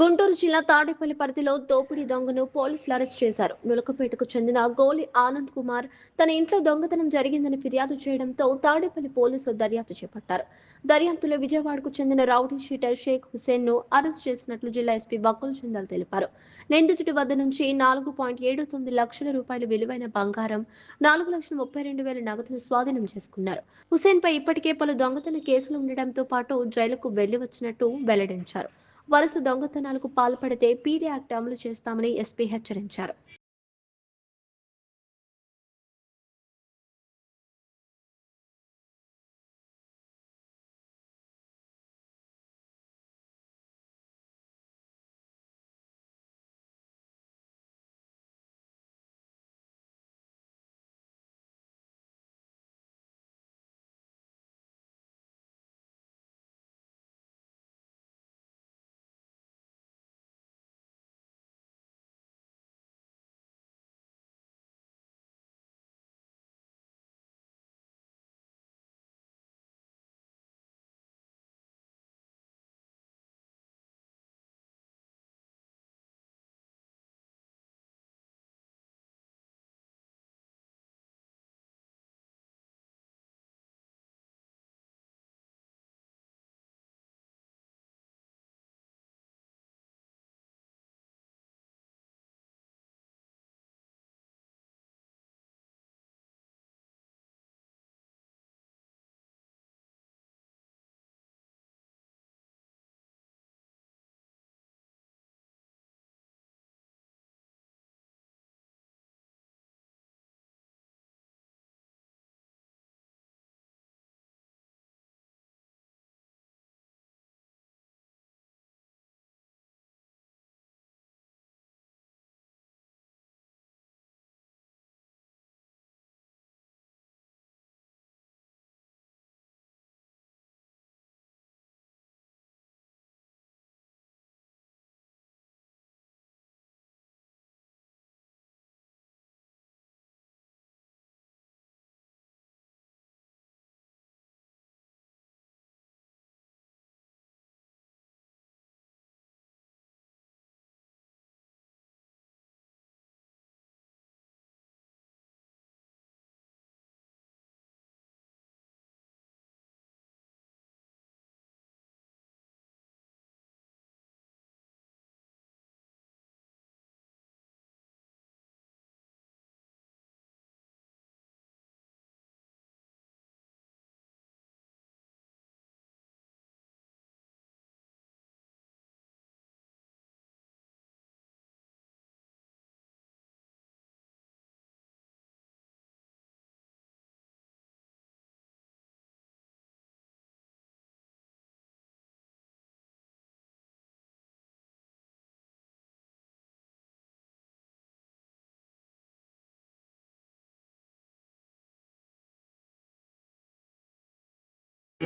గుంటూరు జిల్లా తాడేపల్లి పరిధిలో దోపిడీ దొంగను పోలీసులు అరెస్ట్ చేశారు. నులకపేటకు చెందిన గోలి ఆనంద్ కుమార్ తన ఇంట్లో దొంగతనం జరిగిందని ఫిర్యాదు చేయడంతో తాడేపల్లి పోలీసులు దర్యాప్తు చేపట్టారు. దర్యాప్తులో విజయవాడకు చెందిన రౌడీ షీటర్ షేక్ హుసేన్ను అరెస్ట్ చేసినట్లు జిల్లా ఎస్పీ బక్కుల చందల్ తెలిపారు. నిందితుడి వద్ద నుంచి నాలుగు పాయింట్ ఏడు తొమ్మిది లక్షల రూపాయల విలువైన బంగారం నాలుగు లక్షల ముప్పై రెండు వేల నగదును స్వాధీనం చేసుకున్నారు. హుసేన్ పై ఇప్పటికే పలు దొంగతన కేసులు ఉండడంతో పాటు జైలుకు వెళ్ళి వచ్చినట్టు వెల్లడించారు. వరుస దొంగతనాలకు పాల్పడితే పీడీ యాక్ట్ అమలు చేస్తామని ఎస్పీ హెచ్చరించారు.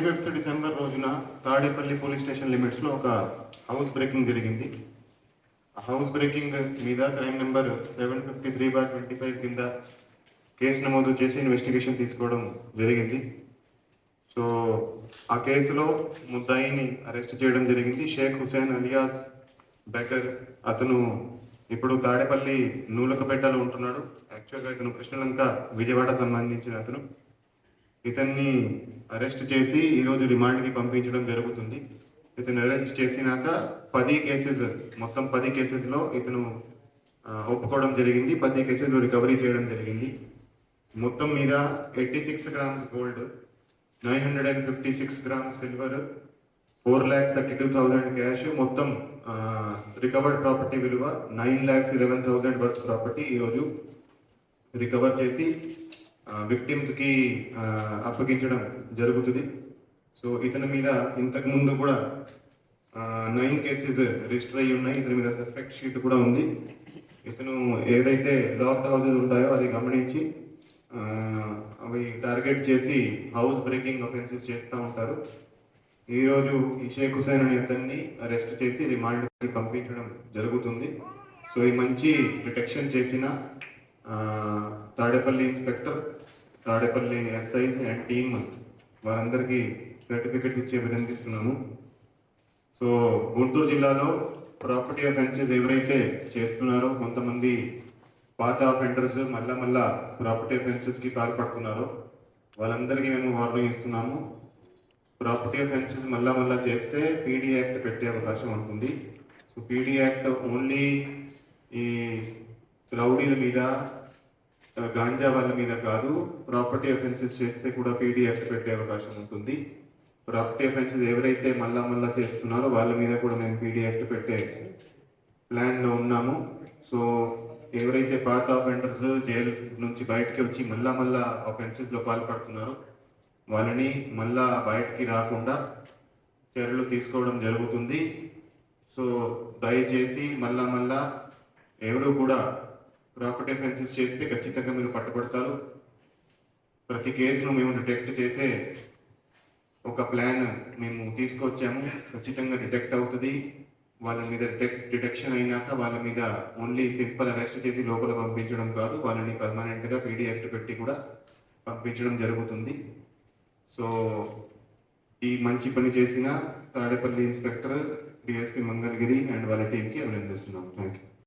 ఫిఫ్త్ డిసెంబర్ రోజున తాడేపల్లి పోలీస్ స్టేషన్ లిమిట్స్లో ఒక హౌస్ బ్రేకింగ్ జరిగింది. ఆ హౌస్ బ్రేకింగ్ మీద crime number seven fifty three bar twenty five కింద కేసు నమోదు చేసి ఇన్వెస్టిగేషన్ తీసుకోవడం జరిగింది. సో ఆ కేసులో ముద్దాయిని అరెస్ట్ చేయడం జరిగింది. షేక్ హుసేన్ అలియాస్ బెకర్ అతను ఇప్పుడు తాడేపల్లి నూలకపేటలో ఉంటున్నాడు. యాక్చువల్గా ఇతను కృష్ణలంక విజయవాడ సంబంధించిన అతను. ఇతన్ని అరెస్ట్ చేసి ఈరోజు రిమాండ్కి పంపించడం జరుగుతుంది. ఇతను అరెస్ట్ చేసినాక పది కేసెస్ మొత్తం పది కేసెస్లో ఇతను ఒప్పుకోవడం జరిగింది. పది కేసెస్లో రికవరీ చేయడం జరిగింది. మొత్తం మీద eighty six grams gold nine hundred and fifty six grams silver four lakhs thirty two thousand cash మొత్తం రికవర్డ్ ప్రాపర్టీ విలువ nine lakhs eleven thousand worth property ఈరోజు రికవర్ చేసి విక్టిమ్స్కి అప్పగించడం జరుగుతుంది. సో ఇతని మీద ఇంతకు ముందు కూడా నైన్ కేసెస్ రిజిస్టర్ అయ్యి ఉన్నాయి. ఇతని మీద సస్పెక్ట్ షీట్ కూడా ఉంది. ఇతను ఏదైతే లాక్ హౌజెస్ ఉంటాయో అది గమనించి అవి టార్గెట్ చేసి హౌస్ బ్రేకింగ్ అఫెన్సెస్ చేస్తూ ఉంటారు. ఈరోజు ఈ షేక్ హుసేన్ అనే అతన్ని అరెస్ట్ చేసి రిమాండ్కి పంపించడం జరుగుతుంది. సో ఈ మంచి డిటెక్షన్ చేసిన Tadepalli inspector Tadepalli SIs and team వారందరికీ సర్టిఫికెట్స్ ఇచ్చి అభినందిస్తున్నాము. సో గుంటూరు జిల్లాలో ప్రాపర్టీ అఫెన్సెస్ ఎవరైతే చేస్తున్నారో కొంతమంది పాత అఫెండర్స్ మళ్ళా మళ్ళా ప్రాపర్టీ అఫెన్సెస్కి పాల్పడుతున్నారో వాళ్ళందరికీ మేము వార్నింగ్ ఇస్తున్నాము. ప్రాపర్టీ అఫెన్సెస్ మళ్ళా మళ్ళా చేస్తే పీడీ యాక్ట్ పెట్టే అవకాశం ఉంటుంది. సో పీడీ యాక్ట్ ఓన్లీ ఈ రౌడీల మీద గాంజా వాళ్ళ మీద కాదు ప్రాపర్టీ అఫెన్సెస్ చేస్తే కూడా పీడీ యాక్ట్ పెట్టే అవకాశం ఉంటుంది. ప్రాపర్టీ అఫెన్సెస్ ఎవరైతే మళ్ళా మళ్ళా చేస్తున్నారో వాళ్ళ మీద కూడా మేము పీడీ యాక్ట్ పెట్టే ప్లాన్లో ఉన్నాము. సో ఎవరైతే పాత అఫెండర్స్ జైలు నుంచి బయటకి వచ్చి మళ్ళా మళ్ళా అఫెన్సెస్లో పాల్పడుతున్నారో వాళ్ళని మళ్ళా బయటికి రాకుండా చర్యలు తీసుకోవడం జరుగుతుంది. సో దయచేసి మళ్ళా మళ్ళా ఎవరు కూడా ప్రాపర్టీ అఫెన్సెస్ చేస్తే ఖచ్చితంగా మీరు పట్టుబడతారు. ప్రతి కేసును మేము డిటెక్ట్ చేసే ఒక ప్లాన్ మేము తీసుకొచ్చాము. ఖచ్చితంగా డిటెక్ట్ అవుతుంది. వాళ్ళ మీద డిటెక్ట్ డిటెక్షన్ అయినాక వాళ్ళ మీద ఓన్లీ సింపుల్ అరెస్ట్ చేసి లోపల పంపించడం కాదు. వాళ్ళని పర్మనెంట్గా పీడీ యాక్ట్ పెట్టి కూడా పంపించడం జరుగుతుంది. సో ఈ మంచి పని చేసిన Tadepalli inspector DSP Mangalagiri and వాళ్ళ టీంకి అభినందిస్తున్నాం థ్యాంక్ యూ